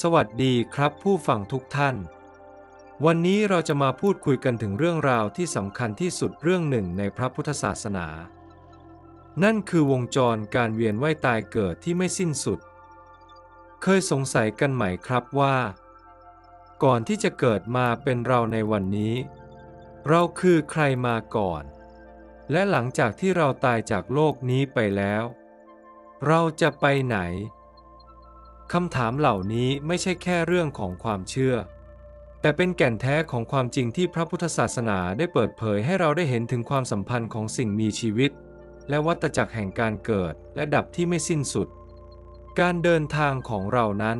สวัสดีครับผู้ฟังทุกท่าน วันนี้เราจะมาพูดคุยกันถึงเรื่องราวที่สำคัญที่สุดเรื่องหนึ่งในพระพุทธศาสนา นั่นคือวงจรการเวียนว่ายตายเกิดที่ไม่สิ้นสุด เคยสงสัยกันไหมครับว่า ก่อนที่จะเกิดมาเป็นเราในวันนี้ เราคือใครมาก่อน และหลังจากที่เราตายจากโลกนี้ไปแล้ว เราจะไปไหน คำถามเหล่านี้ไม่ใช่แค่เรื่องของความเชื่อ แต่เป็นแก่นแท้ของความจริงที่พระพุทธศาสนาได้เปิดเผยให้เราได้เห็นถึงความสัมพันธ์ของสิ่งมีชีวิต และวัฏจักรแห่งการเกิดและดับที่ไม่สิ้นสุด การเดินทางของเรานั้น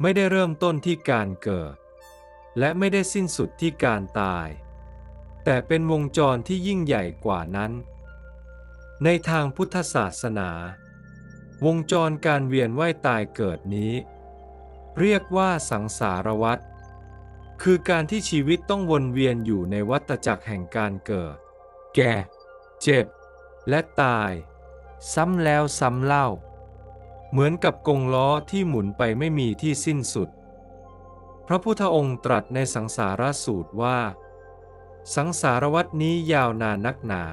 ไม่ได้เริ่มต้นที่การเกิด และไม่ได้สิ้นสุดที่การตาย แต่เป็นวงจรที่ยิ่งใหญ่กว่านั้น ในทางพุทธศาสนา วงจรการเวียนว่ายตายเกิดนี้ เรียกว่าสังสารวัฏคือการที่ชีวิตต้องวนเวียนอยู่ในวัฏจักรแห่งการเกิด แก่ เจ็บ และตาย ซ้ำแล้วซ้ำเล่า เหมือนกับกงล้อที่หมุนไปไม่มีที่สิ้นสุด พระพุทธองค์ตรัสในสังสารสูตรว่า สังสารวัฏนี้ยาวนานนักหนา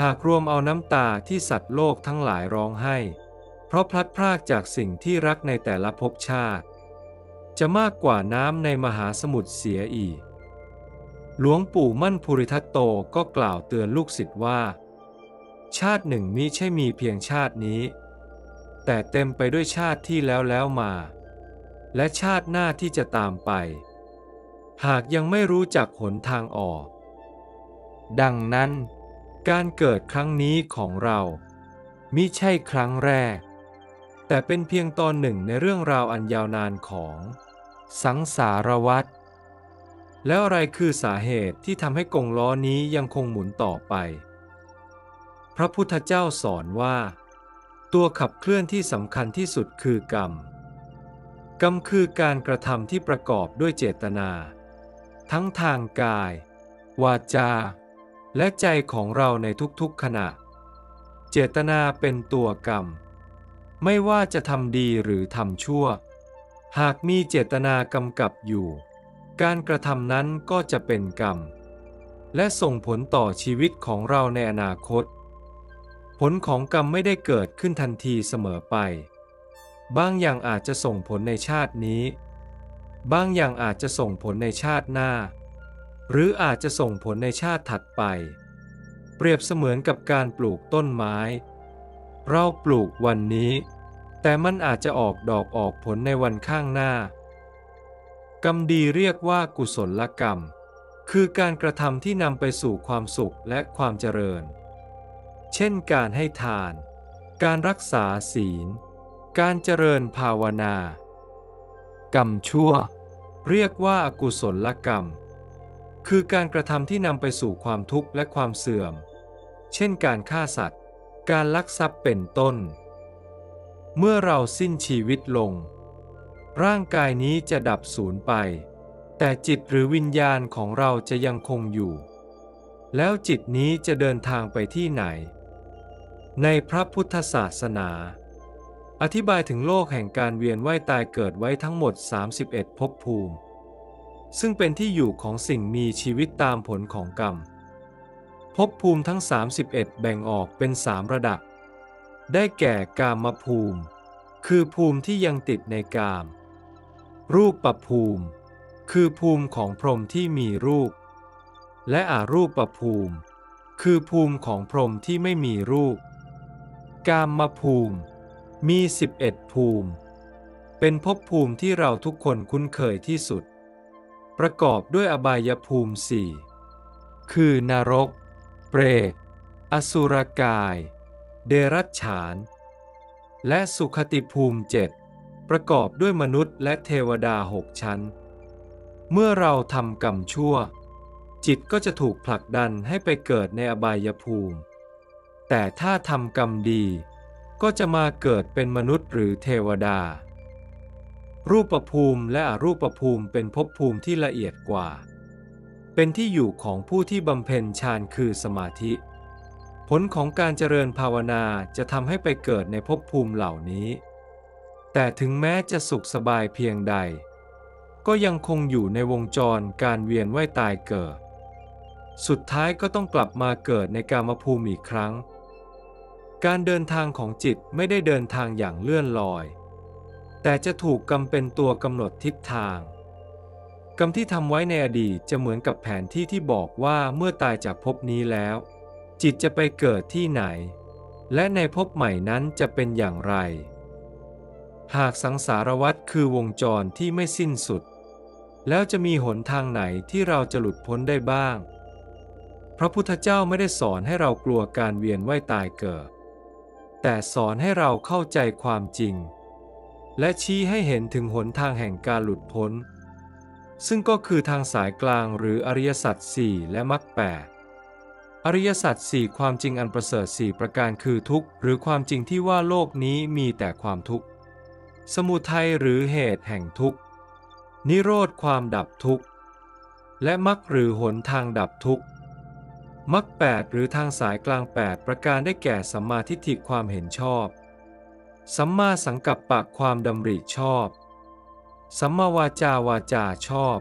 หากรวมเอาน้ำตาที่สัตว์โลกทั้งหลายร้องให้ เพราะพลัดพรากจากสิ่งที่รักในแต่ละภพชาติ จะมากกว่าน้ำในมหาสมุทรเสียอีก หลวงปู่มั่นภูริทัตโตก็กล่าวเตือนลูกศิษย์ว่า ชาติหนึ่งมิใช่มีเพียงชาตินี้ แต่เต็มไปด้วยชาติที่แล้วแล้วมา และชาติหน้าที่จะตามไป หากยังไม่รู้จักหนทางออก ดังนั้น การเกิดครั้งนี้ของเรามิใช่ครั้งแรก แต่เป็นเพียงตอนหนึ่งในเรื่องราวอันยาวนานของ สังสารวัฏแล้วอะไรคือสาเหตุที่ทำให้กงล้อนี้ยังคงหมุนต่อไป พระพุทธเจ้าสอนว่า ตัวขับเคลื่อนที่สำคัญที่สุดคือกรรม กรรมคือการกระทำที่ประกอบด้วยเจตนา ทั้งทางกาย วาจา และใจของเราในทุกๆขณะ เจตนาเป็นตัวกรรม ไม่ว่าจะทำดีหรือทำชั่ว หากมีเจตนากำกับอยู่ การกระทำนั้นก็จะเป็นกรรม และส่งผลต่อชีวิตของเราในอนาคต ผลของกรรมไม่ได้เกิดขึ้นทันทีเสมอไป บางอย่างอาจจะส่งผลในชาตินี้ บางอย่างอาจจะส่งผลในชาติหน้า หรืออาจจะส่งผลในชาติถัดไป เปรียบเสมือนกับการปลูกต้นไม้ เราปลูกวันนี้ แต่มันอาจจะออกดอกออกผลในวันข้างหน้า กรรมดีเรียกว่ากุศลกรรม คือการกระทำที่นำไปสู่ความสุขและความเจริญ เช่นการให้ทาน การรักษาศีล การเจริญภาวนา กรรมชั่ว เรียกว่าอกุศลกรรม คือการกระทำที่นำไปสู่ความทุกข์และความเสื่อม เช่นการฆ่าสัตว์ การลักทรัพย์เป็นต้น เมื่อเราสิ้นชีวิตลง ร่างกายนี้จะดับสูญไป แต่จิตหรือวิญญาณของเราจะยังคงอยู่ แล้วจิตนี้จะเดินทางไปที่ไหน ในพระพุทธศาสนา อธิบายถึงโลกแห่งการเวียนว่ายตายเกิดไว้ทั้งหมด 31ภพภูมิ ซึ่งเป็นที่อยู่ของสิ่งมีชีวิตตามผลของกรรมภพภูมิทั้ง 31 แบ่งออกเป็นสามระดับ ได้แก่กามภูมิ คือภูมิที่ยังติดในกาม รูปประภูมิ คือภูมิของพรหมที่มีรูป และอารูปประภูมิ คือภูมิของพรหมที่ไม่มีรูป กามมาภูมิ มี 11 ภูมิ เป็นภพภูมิที่เราทุกคนคุ้นเคยที่สุด ประกอบด้วยอบายภูมิสี่คือนรก เปรต อสุรกาย เดรัจฉาน และสุขติภูมิเจ็ดประกอบด้วยมนุษย์และเทวดาหกชั้น เมื่อเราทำกรรมชั่ว จิตก็จะถูกผลักดันให้ไปเกิดในอบายภูมิ แต่ถ้าทำกรรมดี ก็จะมาเกิดเป็นมนุษย์หรือเทวดา รูปภูมิและอรูปภูมิเป็นภพภูมิที่ละเอียดกว่า เป็นที่อยู่ของผู้ที่บำเพ็ญฌานคือสมาธิ ผลของการเจริญภาวนาจะทำให้ไปเกิดในภพภูมิเหล่านี้ แต่ถึงแม้จะสุขสบายเพียงใด ก็ยังคงอยู่ในวงจรการเวียนว่ายตายเกิด สุดท้ายก็ต้องกลับมาเกิดในกามภูมิอีกครั้ง การเดินทางของจิตไม่ได้เดินทางอย่างเลื่อนลอย แต่จะถูกกำเป็นตัวกำหนดทิศทางกรรมที่ทำไว้ในอดีตจะเหมือนกับแผนที่ที่บอกว่าเมื่อตายจากภพนี้แล้ว จิตจะไปเกิดที่ไหน และในภพใหม่นั้นจะเป็นอย่างไร หากสังสารวัฏคือวงจรที่ไม่สิ้นสุด แล้วจะมีหนทางไหนที่เราจะหลุดพ้นได้บ้าง พระพุทธเจ้าไม่ได้สอนให้เรากลัวการเวียนว่ายตายเกิด แต่สอนให้เราเข้าใจความจริง และชี้ให้เห็นถึงหนทางแห่งการหลุดพ้น ซึ่งก็คือทางสายกลางหรืออริยสัจสี่และมรรคแปดอริยสัจสี่ความจริงอันประเสริฐสี่ประการคือทุกข์ หรือความจริงที่ว่าโลกนี้มีแต่ความทุกข์ สมุทัยหรือเหตุแห่งทุกข์ นิโรธความดับทุกข์ และมรรคหรือหนทางดับทุกข์มรรคแปดหรือทางสายกลางแปดประการได้แก่สัมมาทิฏฐิความเห็นชอบ สัมมาสังกัปปะความดำริชอบ สัมมาวาจาวาจาชอบ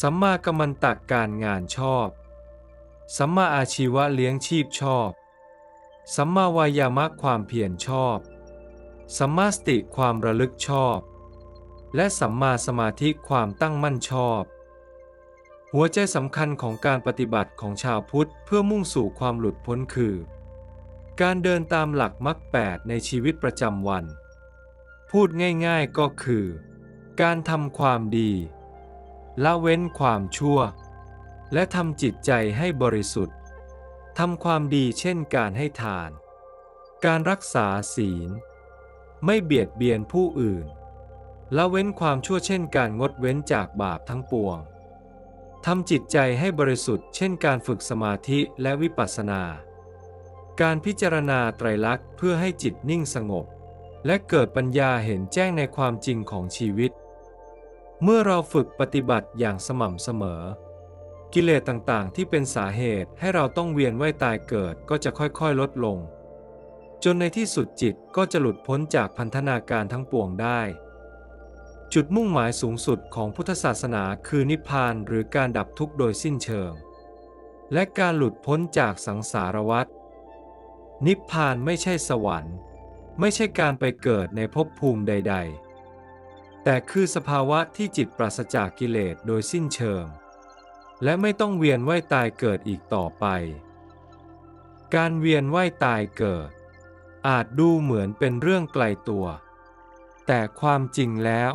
สัมมากัมมันตะการงานชอบ สัมมาอาชีวะเลี้ยงชีพชอบ สัมมาวายามะความเพียรชอบ สัมมาสติความระลึกชอบ และสัมมาสมาธิความตั้งมั่นชอบ หัวใจสำคัญของการปฏิบัติของชาวพุทธเพื่อมุ่งสู่ความหลุดพ้นคือ การเดินตามหลักมรรคแปดในชีวิตประจำวัน พูดง่ายๆก็คือ การทำความดีละเว้นความชั่ว และทำจิตใจให้บริสุทธิ์ทำความดีเช่นการให้ทาน การรักษาศีล ไม่เบียดเบียนผู้อื่นละเว้นความชั่วเช่นการงดเว้นจากบาปทั้งปวงทำจิตใจให้บริสุทธิ์เช่นการฝึกสมาธิและวิปัสสนา การพิจารณาไตรลักษณ์เพื่อให้จิตนิ่งสงบ และเกิดปัญญาเห็นแจ้งในความจริงของชีวิต เมื่อเราฝึกปฏิบัติอย่างสม่ำเสมอ กิเลสต่างๆ ที่เป็นสาเหตุให้เราต้องเวียนว่ายตายเกิดก็จะค่อยๆลดลง จนในที่สุดจิตก็จะหลุดพ้นจากพันธนาการทั้งปวงได้ จุดมุ่งหมายสูงสุดของพุทธศาสนาคือนิพพานหรือการดับทุกข์โดยสิ้นเชิง และการหลุดพ้นจากสังสารวัฏ นิพพานไม่ใช่สวรรค์ ไม่ใช่การไปเกิดในภพภูมิใด ๆ แต่คือสภาวะที่จิตปราศจากกิเลสโดยสิ้นเชิง และไม่ต้องเวียนว่ายตายเกิดอีกต่อไป การเวียนว่ายตายเกิด อาจดูเหมือนเป็นเรื่องไกลตัว แต่ความจริงแล้ว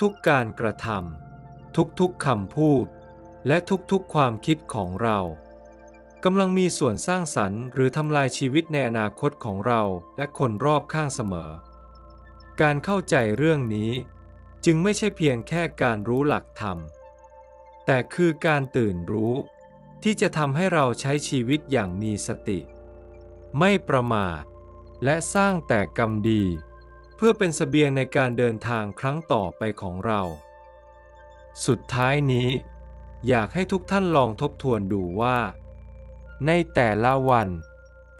ทุกๆการกระทำทุกๆคำพูด และทุกๆความคิดของเรา กำลังมีส่วนสร้างสรรค์ หรือทำลายชีวิตในอนาคตของเราและคนรอบข้างเสมอ การเข้าใจเรื่องนี้ จึงไม่ใช่เพียงแค่การรู้หลักธรรม แต่คือการตื่นรู้ ที่จะทำให้เราใช้ชีวิตอย่างมีสติ ไม่ประมาทและสร้างแต่กรรมดี เพื่อเป็นเสบียงในการเดินทางครั้งต่อไปของเรา สุดท้ายนี้ อยากให้ทุกท่านลองทบทวนดูว่า ในแต่ละวัน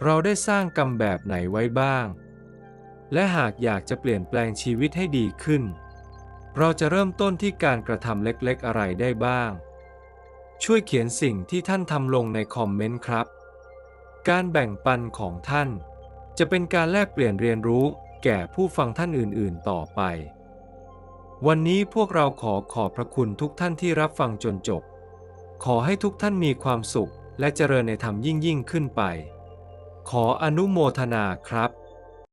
เราได้สร้างกรรมแบบไหนไว้บ้าง และหากอยากจะเปลี่ยนแปลงชีวิตให้ดีขึ้น เราจะเริ่มต้นที่การกระทำเล็กๆอะไรได้บ้าง ช่วยเขียนสิ่งที่ท่านทำลงในคอมเมนต์ครับ การแบ่งปันของท่าน จะเป็นการแลกเปลี่ยนเรียนรู้แก่ผู้ฟังท่านอื่นๆต่อไป วันนี้พวกเราขอขอบพระคุณทุกท่านที่รับฟังจนจบ ขอให้ทุกท่านมีความสุข และเจริญในธรรมยิ่งยิ่งขึ้นไป ขออนุโมทนาครับ